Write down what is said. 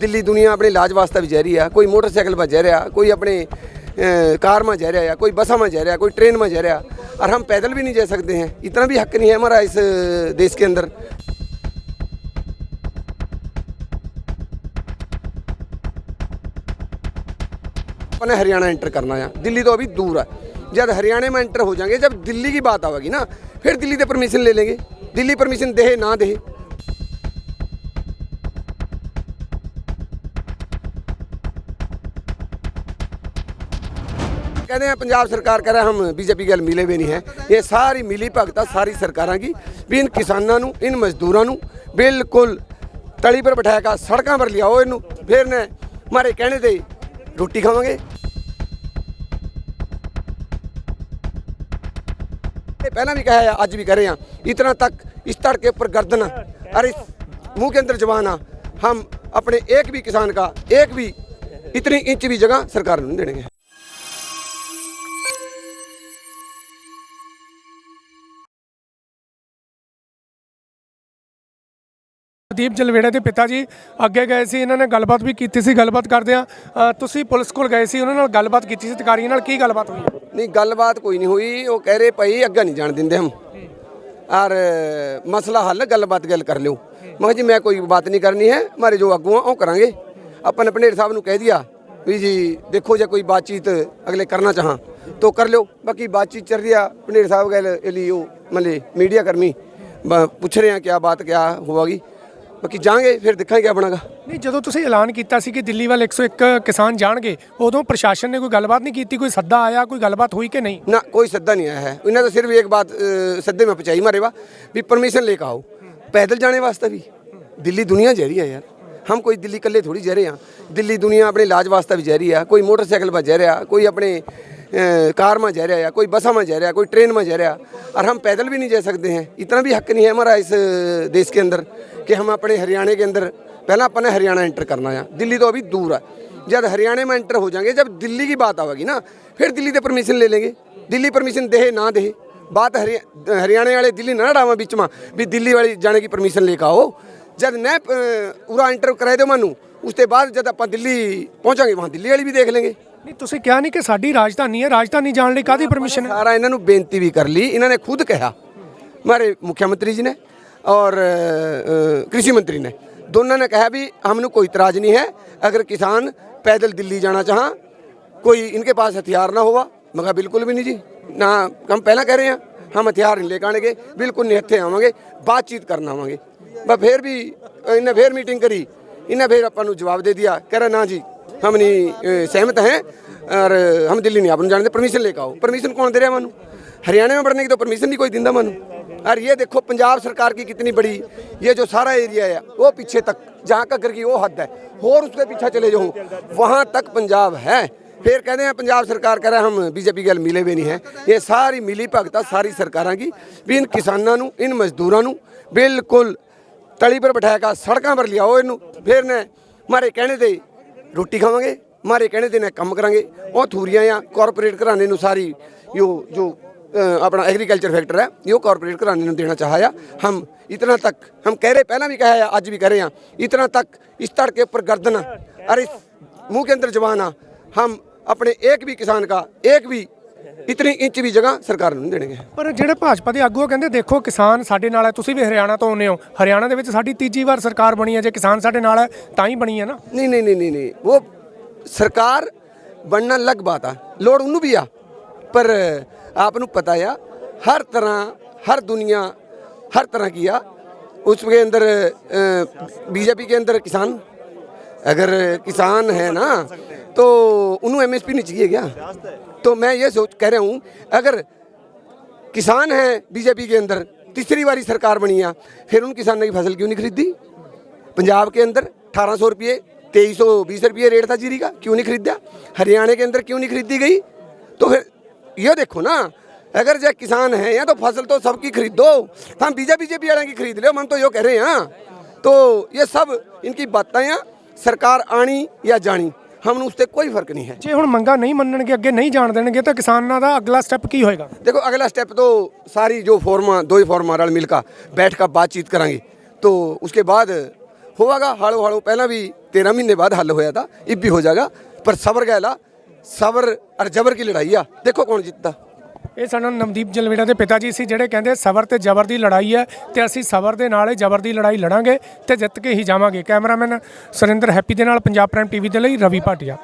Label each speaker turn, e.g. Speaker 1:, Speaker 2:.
Speaker 1: ਦਿੱਲੀ ਦੁਨੀਆ ਆਪਣੇ ਇਲਾਜ ਵਾਸਤੇ ਵੀ ਜਾ ਰਹੀ ਹੈ ਕੋਈ मोटरसाइकिल पर जा रहा कोई अपने अ, कार में जा रहा या कोई बसा में जा रहा कोई ट्रेन में जा रहा और हम पैदल भी नहीं जा सकते हैं इतना भी हक नहीं है हमारा इस अ, देश के अंदर अपने हरियाणा एंटर करना है दिल्ली तो अभी दूर है जब हरियाणा में एंटर हो जाएंगे जब दिल्ली की बात आवेगी ना फिर दिल्ली से परमिशन ले लेंगे दिल्ली परमिशन दे ना दे ਕਹਿੰਦੇ ਆ ਪੰਜਾਬ ਸਰਕਾਰ ਕਹ ਰਿਹਾ ਹਮ ਬੀਜੇਪੀ ਗੱਲ ਮਿਲੇ ਵੀ ਨਹੀਂ ਹੈ ਇਹ ਸਾਰੀ ਮਿਲੀ ਭਗਤਾ ਸਾਰੀ ਸਰਕਾਰਾਂ ਕੀ ਵੀ ਇਨ ਕਿਸਾਨਾਂ ਨੂੰ ਇਨ ਮਜ਼ਦੂਰਾਂ ਨੂੰ ਬਿਲਕੁਲ ਤਲੀ ਪਰ ਬਿਠਾਇਆ ਕਾ ਸੜਕਾਂ ਪਰ ਲਿਆਓ ਇਹਨੂੰ ਫਿਰ ਨੇ ਮਾਰੇ ਕਹਿਣੇ ਤੇ ਰੋਟੀ ਖਾਵਾਂਗੇ ये पहला भी कहा है आज भी कर रहे हैं इतना तक इस तड़ के ऊपर गर्दन और इस मुंह के अंदर जवान हम अपने एक भी किसान का एक भी इतनी इंच भी जगह सरकार नहीं देंगे
Speaker 2: ਦੀਪ ਜਲਵੇੜੇ ਦੇ ਪਿਤਾ ਜੀ ਅੱਗੇ ਗਏ ਸੀ ਇਹਨਾਂ ਨੇ ਗੱਲਬਾਤ ਵੀ ਕੀਤੀ ਸੀ ਗੱਲਬਾਤ ਕਰਦੇ ਆ ਤੁਸੀਂ ਪੁਲਿਸ ਕੋਲ ਗਏ ਸੀ ਉਹਨਾਂ ਨਾਲ ਗੱਲਬਾਤ ਕੀਤੀ ਸੀ ਅਧਿਕਾਰੀਆਂ ਨਾਲ ਕੀ ਗੱਲਬਾਤ ਹੋਈ
Speaker 1: नहीं गलबात कोई नहीं हुई वो कह रहे भाई अग्गा नहीं जान देंगे हम और मसला हल गलबात गल कर लो मैं जी मैं कोई बात नहीं करनी है हमारे जो अगू वो करांगे अपन अपने साहब ਨੂੰ ਕਹਿ ਦਿਆ ਵੀ ਜੀ ਦੇਖੋ ਜੇ ਕੋਈ ਬਾਤਚੀਤ ਅਗਲੇ ਕਰਨਾ ਚਾਹਾਂ तो कर लो बाकी बातचीत चल रही है पनेर साहब गल लिए मतलब मीडिया कर्मी ब- पूछ रहे हैं क्या बात क्या होगी बाकी जाएंगे फिर दिखाएंगे अपना का
Speaker 2: ਨਹੀਂ ਜਦੋਂ ਤੁਸੀਂ ਐਲਾਨ ਕੀਤਾ ਸੀ ਕਿ ਦਿੱਲੀ ਵੱਲ 101 ਕਿਸਾਨ ਜਾਣਗੇ ਉਦੋਂ ਪ੍ਰਸ਼ਾਸਨ ਨੇ ਕੋਈ ਗੱਲਬਾਤ ਨਹੀਂ ਕੀਤੀ ਕੋਈ ਸੱਦਾ ਆਇਆ ਕੋਈ ਗੱਲਬਾਤ ਹੋਈ ਕਿ ਨਹੀਂ
Speaker 1: ना कोई सद्दा नहीं आया है इन्हें तो सिर्फ एक बात अ, सद्दे में पहुंचाई मारे वा भी परमिशन लेकर आओ पैदल जाने वास्ते भी दिल्ली दुनिया जा रही है यार हम कोई दिल्ली कल्ले थोड़ी जा रहे हैं दिल्ली दुनिया अपने इलाज वास्ते भी जा रही है कोई मोटरसाइकिल पर जा रहा कोई अपने अ, कार में जा रहा कोई बसा में जा रहा कोई ट्रेन में जा रहा और हम पैदल भी नहीं जा सकते हैं इतना भी हक नहीं है हमारा इस अ, देश के अंदर कि हम अपने हरियाणा के अंदर पहला अपने हरियाणा एंटर करना है दिल्ली तो अभी दूर है जब हरियाणा में एंटर हो जाएंगे जब दिल्ली की बात आवेगी ना फिर दिल्ली से परमिशन ले लेंगे दिल्ली परमिशन दे ना दे बात हरिया हरियाणा वाले दिल्ली ना डावा बीच में भी दिल्ली वाली जाने की परमिशन लेकर आओ जब न पूरा एंटर कराए दो मानू उसके बाद जब आप दिल्ली पहुंचांगे वहाँ दिल्ली वाली भी देख लेंगे
Speaker 2: ਨਹੀਂ ਤੁਸੀਂ ਕਿਹਾ ਨਹੀਂ ਕਿ ਸਾਡੀ ਰਾਜਧਾਨੀ ਹੈ ਰਾਜਧਾਨੀ ਜਾਣ ਲਈ ਕਾਦੀ ਪਰਮਿਸ਼ਨ ਹੈ
Speaker 1: ਸਾਰਾ ਇਹਨਾਂ ਨੂੰ ਬੇਨਤੀ ਵੀ ਕਰ ਲਈ ਇਹਨਾਂ ਨੇ ਖੁਦ ਕਿਹਾ ਹਮਾਰੇ ਮੁੱਖ ਮੰਤਰੀ ਜੀ ਨੇ और अ, कृषि मंत्री ने दोनों ने कहा भी हमने कोई इतराज नहीं है अगर किसान पैदल दिल्ली जाना चाह कोई इनके पास हथियार ना होगा मगर बिल्कुल भी नहीं जी ना हम पहला कह रहे हैं हम हथियार नहीं लेकर आएंगे बिल्कुल नहीं हथे आवेंगे बातचीत करना आवेंगे बस फिर भी इन्हें फिर मीटिंग करी इन्हें फिर अपन ਨੂੰ जवाब दे दिया कह रहा ना जी हम नहीं अ, सहमत हैं और हम दिल्ली नहीं आपने जानते परमिशन लेकर आओ परमिशन कौन दे रहा है मानू हरियाणा में बढ़ने की तो परमिशन नहीं कोई दिंदा मानू और ये देखो पंजाब सरकार की कितनी बड़ी ये जो सारा एरिया है वो पीछे तक जहाँ का कर की वो हद है और उसके पीछे चले जाओ वहाँ तक पंजाब है फिर कहते हैं पंजाब सरकार कह रहा हम बीजेपी गल मिले भी नहीं है ये सारी मिली भगता सारी सरकारां की भी इन किसानों ਨੂੰ इन ਮਜ਼ਦੂਰਾਂ ਨੂੰ ਬਿਲਕੁਲ ਤਲੀ ਪਰ ਬਿਠਾਇਆ ਕਾ ਸੜਕਾਂ ਪਰ ਲਿਆਓ ਇਹਨੂੰ ਫਿਰ ਨੇ ਮਾਰੇ ਕਹਿਣੇ ਤੇ ਰੋਟੀ ਖਾਵਾਂਗੇ ਮਾਰੇ ਕਹਿਣੇ ਤੇ ਨੇ ਕੰਮ ਕਰਾਂਗੇ ਉਹ ਥੂਰੀਆਂ ਆ ਕਾਰਪੋਰੇਟ ਘਰਾਣੇ ਨੂੰ ਸਾਰੀ यो जो अ, अपना एग्रीकल्चर फैक्टर है यो कॉरपोरेट घराने ਨੂੰ देना चाहा हम इतना तक हम कह रहे पहला भी कहा है आज भी कह रहे हैं इतना तक इस तड़ के ऊपर गर्दन और इस मुंह के अंदर जवान हम अपने एक भी किसान का एक भी ਇਤਨੀ ਇੰਚ ਵੀ ਜਗ੍ਹਾ ਸਰਕਾਰ ਨੂੰ ਦੇਣਗੇ।
Speaker 2: ਪਰ ਜਿਹੜੇ ਭਾਜਪਾ ਦੇ ਆਗੂ ਆ ਕਹਿੰਦੇ ਦੇਖੋ ਕਿਸਾਨ ਸਾਡੇ ਨਾਲ ਹੈ ਤੁਸੀਂ ਵੀ ਹਰਿਆਣਾ ਤੋਂ ਆਉਂਦੇ ਹੋ। ਹਰਿਆਣਾ ਦੇ ਵਿੱਚ ਸਾਡੀ ਤੀਜੀ ਵਾਰ ਸਰਕਾਰ ਬਣੀ ਹੈ ਜੇ ਕਿਸਾਨ ਸਾਡੇ ਨਾਲ ਹੈ ਤਾਂ ਹੀ ਬਣੀ ਹੈ ਨਾ।
Speaker 1: ਨਹੀਂ ਨਹੀਂ ਨਹੀਂ ਨਹੀਂ ਉਹ ਸਰਕਾਰ ਬਣਨਾ ਲੱਗ ਬਾਤ ਆ ਲੋੜ ਉਹਨੂੰ ਵੀ ਆ। ਪਰ ਆਪ ਨੂੰ ਪਤਾ ਆ ਹਰ ਤਰ੍ਹਾਂ ਹਰ ਦੁਨੀਆ ਹਰ ਤਰ੍ਹਾਂ ਕੀ ਆ ਉਸ ਦੇ ਅੰਦਰ ਬੀਜੇਪੀ ਕੇ ਅੰਦਰ ਕਿਸਾਨ अगर किसान है ना तो उन्हें एमएसपी नहीं चाहिए क्या? तो मैं ये सोच, कह रहा हूँ, अगर किसान है बीजेपी के अंदर, तीसरी बारी सरकार बनी है, फिर उन किसानों की फ़सल क्यों नहीं खरीदी? पंजाब के अंदर 1800 रुपये, तेईस सौ बीस रुपये रेट था जीरी का, क्यों नहीं खरीदा? हरियाणा के अंदर क्यों नहीं खरीदी गई? तो फिर ये देखो ना, अगर जो किसान है, या तो फ़सल तो सबकी खरीदो हम बीजेपी बीजेपी वाले की खरीद लो हम तो यो कह रहे हैं। तो ये सब इनकी बातें हैं सरकार आनी या जानी हम उससे कोई फर्क नहीं है
Speaker 2: ਜੇ ਹੁਣ ਮੰਗਾ ਨਹੀਂ ਮੰਨਣਗੇ ਅੱਗੇ ਨਹੀਂ ਜਾਣ ਦੇਣਗੇ ਤਾਂ ਕਿਸਾਨਾਂ ਦਾ ਅਗਲਾ ਸਟੈਪ ਕੀ ਹੋਏਗਾ
Speaker 1: देखो अगला स्टेप तो सारी जो फॉर्मा दो ही फॉर्मा रल मिलकर बैठ कर बातचीत करेंगे तो उसके बाद ਹੋਵਾਗਾ ਹਾਲੋ ਹਾਲੋ ਪਹਿਲਾਂ ਵੀ 13 ਮਹੀਨੇ ਬਾਅਦ ਹੱਲ ਹੋਇਆ ਤਾਂ ਇਹ ਵੀ ਹੋ ਜਾਏਗਾ ਪਰ ਸਬਰ ਗੈਲਾ ਸਬਰ ਔਰ ਜ਼ਬਰ ਕੀ ਲੜਾਈ ਆ ਦੇਖੋ ਕੌਣ ਜਿੱਤਦਾ
Speaker 2: ਇਹ ਸਾਨੂੰ ਨਵਦੀਪ ਜਲਵੇੜਾ ਦੇ ਪਿਤਾ ਜੀ ਸੀ, ਜਿਹੜੇ ਕਹਿੰਦੇ ਸਬਰ ਤੇ ਜ਼ਬਰ ਦੀ ਲੜਾਈ ਹੈ ਤੇ ਅਸੀਂ ਸਬਰ ਦੇ ਨਾਲ ਹੀ ਜ਼ਬਰ ਦੀ ਲੜਾਈ ਲੜਾਂਗੇ ਤੇ ਜਿੱਤ ਕੇ ਹੀ ਜਾਵਾਂਗੇ। ਕੈਮਰਾਮੈਨ ਸੁਰਿੰਦਰ ਹੈਪੀ ਦੇ ਨਾਲ ਪੰਜਾਬ ਪ੍ਰਾਈਮ ਟੀਵੀ ਦੇ ਲਈ ਰਵੀ ਭਾਟੀਆ।